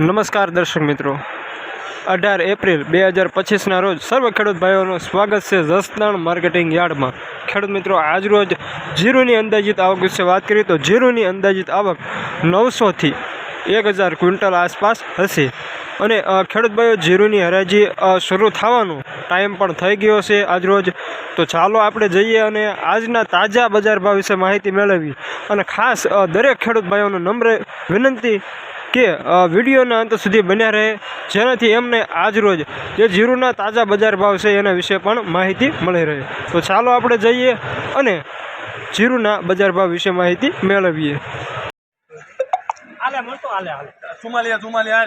નમસ્કાર દર્શક મિત્રો. અઢાર એપ્રિલ બે હજાર પચીસના રોજ સર્વ ખેડૂત ભાઈઓનું સ્વાગત છે જસદણ માર્કેટિંગ યાર્ડમાં. ખેડૂત મિત્રો આજરોજ જીરુની અંદાજિત આવક વિશે વાત કરીએ તો જીરુની અંદાજિત આવક નવસોથી એક હજાર ક્વિન્ટલ આસપાસ હશે. અને ખેડૂત ભાઈઓ, જીરુની હરાજી શરૂ થવાનો ટાઈમ પણ થઈ ગયો છે આજરોજ તો ચાલો આપણે જઈએ અને આજના તાજા બજાર ભાવ વિશે માહિતી મેળવી અને ખાસ દરેક ખેડૂત ભાઈઓનો નમ્ર વિનંતી કે વિડીયોના અંત સુધી બન્યા રહે. જેનાથી એમને આજરોજ જે જીરુના તાજા બજાર ભાવ છે એના વિશે પણ માહિતી મળી રહે. તો ચાલો આપણે જઈએ અને જીરુના બજાર ભાવ વિશે માહિતી મેળવીએ. ચુમાલિયા ચુમાલિયા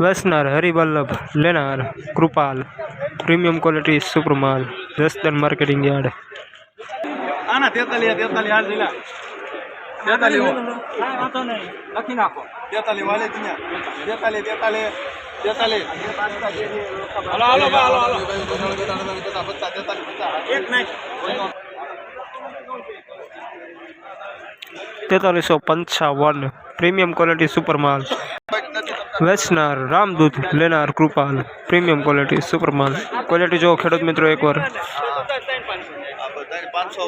વેસનાર હરિવલ્લભ લેનાર કૃપાલ પ્રીમિયમ ક્વોલિટી સુપર માલ જસદણ માર્કેટિંગ યાર્ડ આના તેતાલિયા તેતાલિયા હાલ લીલા તેતાલિયો લખી નાખો તેતાલી વાલે ત્યાં તેતાલી તેતાલી તેતાલી હાલો હાલો બા, હાલો હાલો એક નાખ તેતાલીસો પંચાવન પ્રીમિયમ ક્વોલિટી સુપર માલ વેચનાર રામદૂત લેનાર કૃપાલ પ્રીમિયમ ક્વોલિટી સુપર માલ ક્વોલિટી જો ખેડૂત મિત્રો એકવાર પાંચસો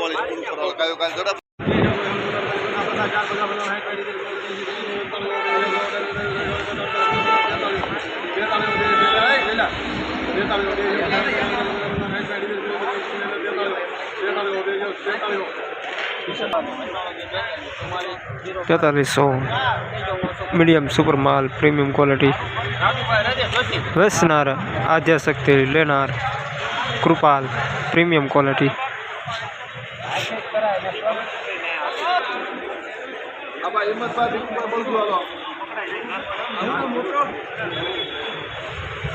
વાળી પૂરું કરો કાયો કાલ ઝડપ તેતાલીસો મીડિયમ સુપર માલ પ્રીમિયમ ક્વોલિટી વેચનાર આદ્યાશક્તિ લેનાર કૃપાલ પ્રીમિયમ ક્વોલિટી આબા હિંમતભાઈ બિલકુલ બોલજો હાલો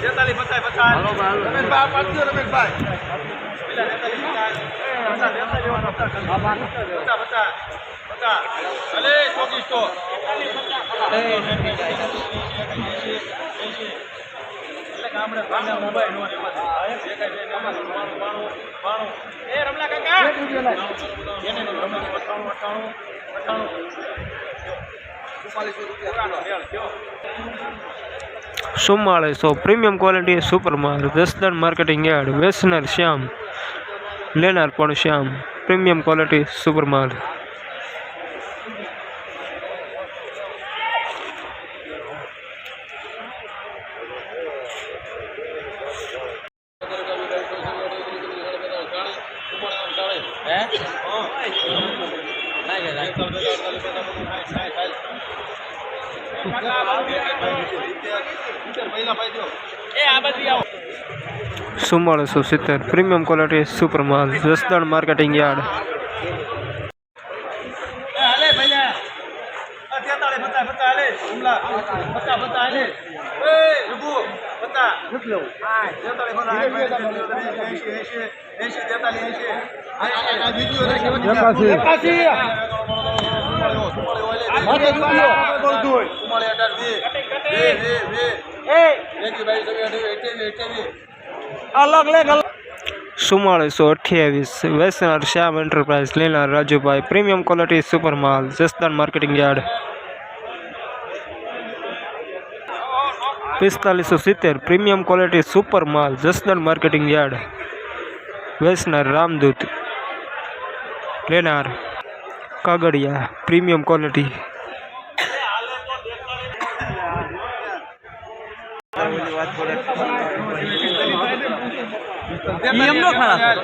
તેતાલી પચાસ પચાસ Rameshbhai પાડજો Rameshbhai ચુમ્માળીસો premium quality super માલ જસદણ માર્કેટિંગ યાર્ડ વેસનર શ્યામ. લેનાર પણ શ્યામ પ્રીમિયમ ક્વોલિટી સુપર માલ ચુમ્માળીસો સિત્તેર પ્રીમિયમ ક્વોલિટી સુપર માલ જસદણ માર્કેટિંગ યાર્ડ. અલગ લે ચુમ્માળીસો અઠ્યાવીસ વેસનર શ્યામ એન્ટરપ્રાઇઝ લેનાર રાજુભાઈ પ્રીમિયમ ક્વોલિટી સુપર માલ જસદણ માર્કેટિંગ યાર્ડ પિસ્તાલીસો સિત્તેર પ્રીમિયમ ક્વોલિટી સુપર માલ જસદણ માર્કેટિંગ યાર્ડ વેસનર રામદૂત લેનાર કાગડિયા પ્રીમિયમ ક્વોલિટી એમ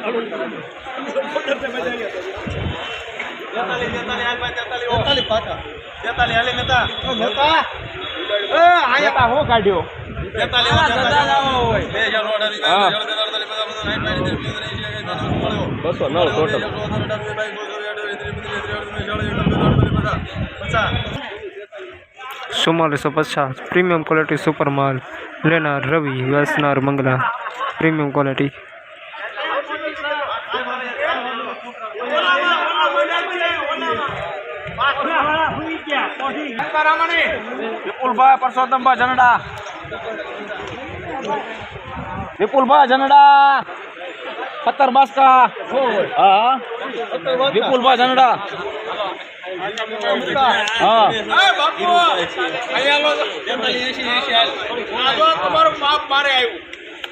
નો હું કાઢ્યો બસો નવ ટોટલ ચુમ્માલીસો પચાસ. પ્રીમિયમ ક્વોલિટી સુપર માલ લેનાર રવિ વેસનાર મંગલા પ્રીમિયમ ક્વોલિટી વિપુલભાઈ પરસોત્તમભાઈ જનડા વિપુલભાઈ જનડા પત્તર બાસકા. હા. વિપુલભાઈ જનડા હા.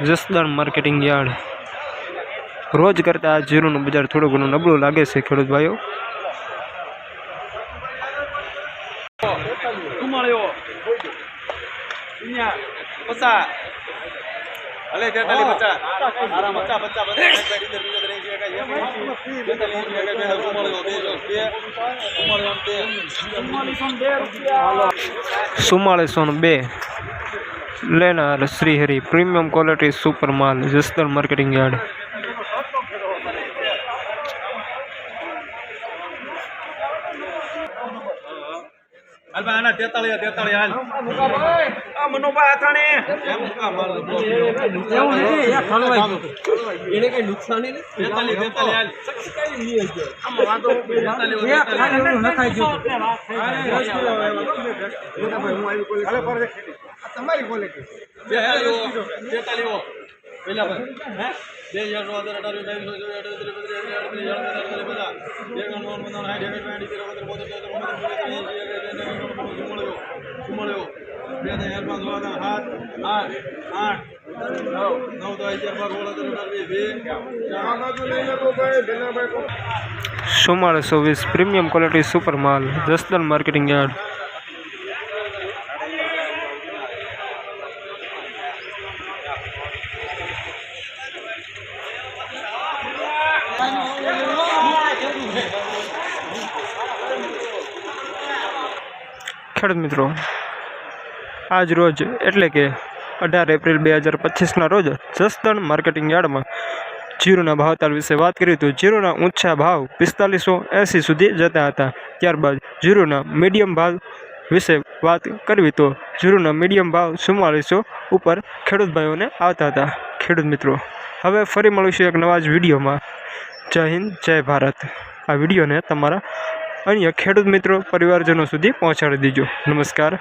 જસદણ માર્કેટિંગ યાર્ડ રોજ કરતાં આ જીરુનું બજાર થોડું ઘણું નબળું લાગે છે ખેડૂત ભાઈઓ ચુમ્માલીસો બે લેનાર શ્રીહરિ. પ્રીમિયમ ક્વોલિટી સુપર માલ જસદણ માર્કેટિંગ યાર્ડ. નુકસાન નહીં તેતાળી તેતાળી હાલ નખાઈ ગયું તેતાળીઓ પેલા પર હે બે હજાર નો અઢાર અઢાર વીસ બાવીસ ચોવીસ અઠ્યાવીસ ત્રીસ બત્રીસ એકત્રીસ બત્રીસ અડત્રીસ બધા બે ગણ નોન બંધાણ સાઠ એકડ પાંઠ સિત્તેર ઓગણત્રીસ બોતેર ચોતેર એંસી એકડ બે બે ત્રણ ચાર પાંચ છ સાત આઠ આઠ નવ નવ તો અગિયાર બાર સોળ સત્તર અઢાર વીસ વીસ ચુમ્માલીસો વીસ પ્રીમિયમ ક્વોલિટી સુપર માલ જસદણ માર્કેટિંગ યાર્ડ ખેડૂત મિત્રો આજ રોજ એટલે કે અઢાર એપ્રિલ બે હજાર પચીસના રોજ જસદણ માર્કેટિંગ યાર્ડમાં જીરુના ભાવતાલ વિશે વાત કરી તો જીરુના ઊંચા ભાવ પિસ્તાલીસો એંસી સુધી જતા હતા ત્યારબાદ જીરુના મીડિયમ ભાવ વિશે વાત કરવી તો જીરુના મીડિયમ ભાવ ચુમ્માલીસો ઉપર ખેડૂત ભાઈઓને આવતા હતા ખેડૂત મિત્રો હવે ફરી મળીશું એક નવા જ વિડીયોમાં જય હિન્દ જય ભારત આ વિડીયોને તમારા અન્ય ખેડૂત મિત્રો પરિવારજનો સુધી પહોંચાડી દીજો. નમસ્કાર.